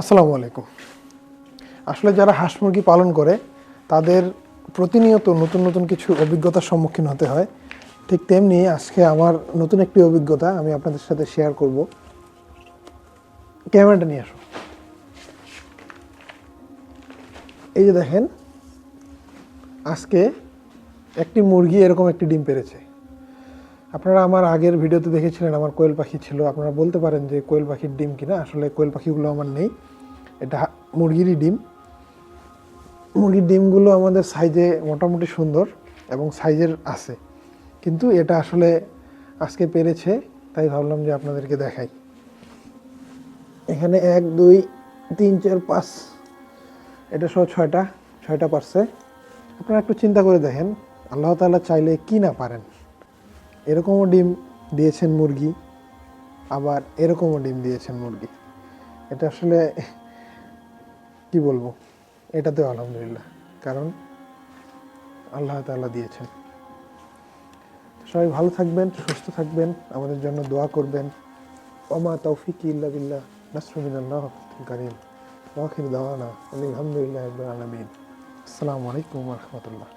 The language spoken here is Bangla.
আসসালামু আলাইকুম। আসলে যারা হাঁস মুরগি পালন করে, তাদের প্রতিনিয়ত নতুন নতুন কিছু অভিজ্ঞতার সম্মুখীন হতে হয়। ঠিক তেমনি আজকে আমার নতুন একটি অভিজ্ঞতা আমি আপনাদের সাথে শেয়ার করব। ক্যামেরাটা নিয়ে আসো এই যে দেখেন, আজকে একটি মুরগি এরকম একটি ডিম পেরেছে। আপনারা আমার আগের ভিডিওতে দেখেছিলেন আমার কোয়েল পাখি ছিল। আপনারা বলতে পারেন যে কোয়েল পাখির ডিম কিনা? আসলে কোয়েল পাখিগুলো আমার নেই। এটা মুরগিরই ডিম। মুরগির ডিমগুলো আমাদের সাইজে মোটামুটি সুন্দর এবং সাইজের আছে। কিন্তু এটা আসলে আজকে পেরেছে, তাই ভাবলাম যে আপনাদেরকে দেখাই। এখানে এক, দুই, তিন, চার, পাঁচ। এটা সহ ছয়টা ছয়টা পারছে। আপনারা একটু চিন্তা করে দেখেন, আল্লাহ তাআলা চাইলে কি না পারেন। এরকমও ডিম দিয়েছেন মুরগি, আবার এরকমও ডিম দিয়েছেন মুরগি। এটা আসলে কি বলব? এটাতেও আলহামদুলিল্লাহ, কারণ আল্লাহ তাআলা দিয়েছেন। সবাই ভালো থাকবেন, সুস্থ থাকবেন, আমাদের জন্য দোয়া করবেন। ওমা তৌফিক ইল্লা বিল্লাহ নাসরুমিনাল্লাহ কারিম। ওয়াখির দাওয়ানা আলহামদুলিল্লাহ আলামিন। আসসালামু আলাইকুম রাহমাতুল্লাহ।